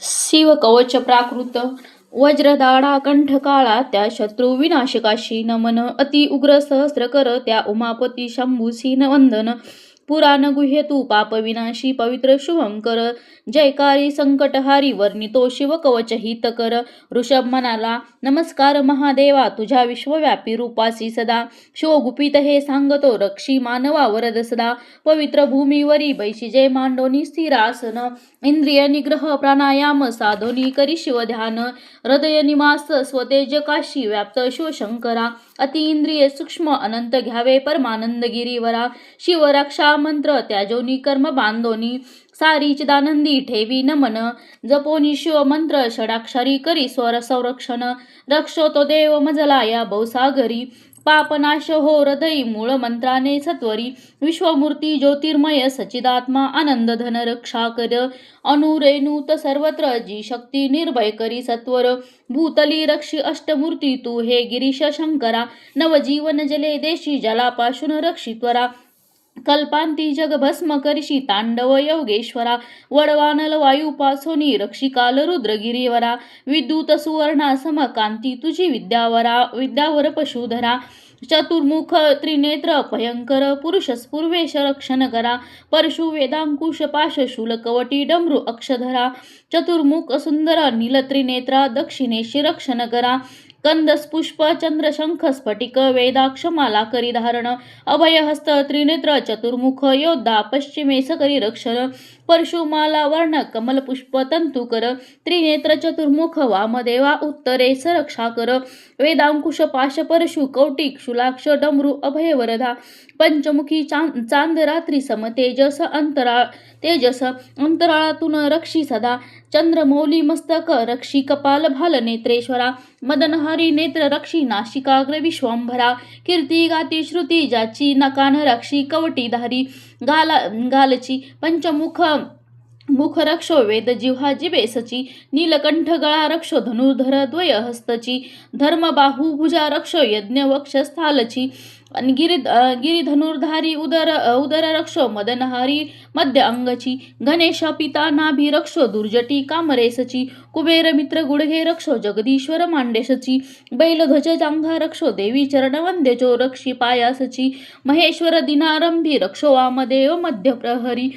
शिव कवच प्राकृत वज्रदाडा कंठ काळा त्या शत्रू विनाशकाशी नमन अति उग्र सहस्र कर त्या उमापती शंभूसी वंदन पुराण गुह्य तू पापविनाशी पवित्र शुभम कर. जयकारी संकटहारी वर्णितो शिव कवच हित कर. ऋषभ म्हणाला नमस्कार महादेवा तुझ्या विश्वव्यापी रूपासी सदा. शिवगुपित हे सांगतो रक्षी मानवा वरद सदा पवित्र भूमीवरी बैशी जय मांडोनी स्थिरासन. इंद्रिय निग्रह प्राणायाम साधोनी करी शिव ध्यान हृदय निमास स्वतेज काशी व्याप्त शिवशंकरा. अति इंद्रिय सूक्ष्म अनंत घ्यावे परमानंद गिरीवरा शिवरक्षा मंत्र त्याजोनी कर्म बांधोनी सारी चिदानंदी ठेवी नमन जपोनी शिव मंत्र षडाक्षरी करी स्वर संरक्षण रक्षो तो देव मजला या बहुसागरी पापनाश हो हृदयी मूळ मंत्राने सत्वरी. विश्वमूर्ती ज्योतिर्मय सचिदात्मा आनंद धन रक्षा कर. अनुरेणूत सर्वत्र जी शक्ती निर्भय करी सत्वर. भूतली रक्षी अष्टमूर्ती तू हे गिरीश शंकरा. नवजीवन जले देशी जलापाशून रक्षित्वरा कल्पांती जगभस्म करशी तांडव योगेश्वरा वडवानल वायुपासोनी रक्षिकाल रुद्रगिरीवरा विद्युत सुवर्णा समकांती तुझी विद्यावरा विद्यावर पशुधरा चतुर्मुख त्रिनेत्र भयंकर पुरुष स्पूर्वेश रक्षण करा परशु वेदांकुश पाश शूल कवटी डमरू अक्षधरा चतुर्मुख सुंदर नील त्रिनेत्रा दक्षिणेशी रक्षण करा कंदस पुष्प चंद्रशंख स्फटिक वेदाक्ष माला करी धारण अभयहस्त त्रिनेत्र चतुर्मुख योद्धा पश्चिमेस करी रक्षण परशुमाला वर्ण कमल पुष्प तंतुकर त्रिनेत्र चतुर्मुख वामदेवा उत्तरेस रक्षा कर वेदांकुश पाश परशु कौटिक शुलाक्ष डमरू अभयवरधा पंचमुखी चांद चांद रात्री सम तेजस अंतराळ तेजस अंतराळातून रक्षी सदा चंद्रमौली मस्तक रक्षी कपाल भाल नेत्रेश्वरा मदनहारी नेत्र रक्षी नाशिकाग्र विश्वंभरा कीर्ती गाती श्रुती जाची नकान रक्षी कवटीधारी गाला गालची पंचमुख मुखरक्षो वेद जिव्हा जिबेसची नीलकंठ गळा रक्षो धनुर्धर द्वय हस्तची धर्मबाहू भुजा रक्षो यज्ञ वक्षस्थालची आणि गिरी धनुर्धारी उदर उदर रक्षो मदनहारी मध्य अंगची गणेश पिता नाभी रक्षो दुर्जटी कामरेसची कुबेर मित्र गुडघे रक्षो जगदीश्वर मांडेशची बैलध्वज जांघा रक्षो देवी चरण वंद्यचो रक्षी पायासची महेश्वर दिनारंभी रक्षो वामदेव मध्य प्रहरी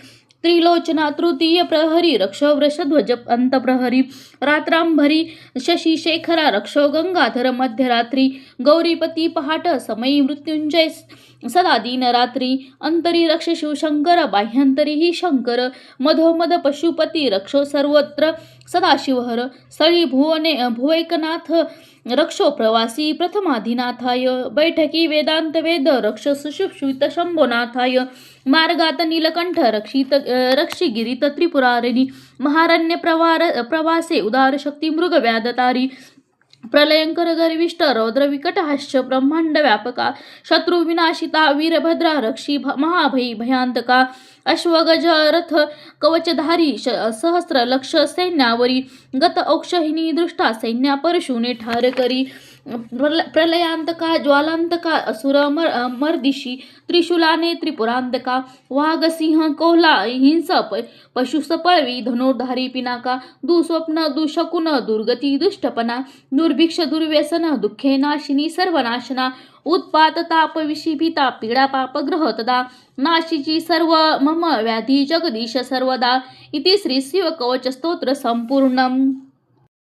त्रिलोचना तृतीय प्रहरी रक्षो वृषध्वज अंतप्रहरी रात्रांभरी शशी शेखरा रक्षो गंगाधर मध्यरात्री गौरीपती पहाट समयी मृत्युंजय सदा दिनरात्री अंतरी रक्ष शिवशंकर बाह्यंतरीही शंकर मधोमध पशुपती रक्षो सर्वत्र सदाशिवहर स्थळी भुवने भुवेकनाथ रक्षो प्रवासी प्रथमाधिनाथाय बैठकी वेदांत वेद रक्ष सुशुश्वित शंभोनाथाय मार्गात नीलकंठ रक्षित रक्षिगिरीत त्रिपुरारिणी महारण्य प्रवार प्रवासे उदार शक्ती मृग प्रलयंकर गर्विष्ट रौद्र विकट हास्य ब्रह्मांड व्यापका शत्रुविनाशिता वीरभद्रा रक्षी भ महाभयी भयांतका अश्वगज रथ कवचधारी सहस्र लक्ष सैन्यावरी गत औक्षहिनी दृष्टा सैन्या परशुने ठार करी. प्रलयांतका ज्वालांतका असुर मर मर्दिशी त्रिशूलाने त्रिपुरांतका वाघसिंह कोहला हिंस पशुसपळवी धनुर्धारी पिनाका दुस्वप्न दुशकुन दुर्गती दुष्टपणा दुर्भिक्ष दुर्व्यसन दुःखे नाशिनी सर्वनाशना उत्पात ताप विषिभिता पीडा पापग्रह तदा नाशीची सर्व मम व्याधी जगदीश सर्वदा. इति श्री शिवकवच स्तोत्र संपूर्ण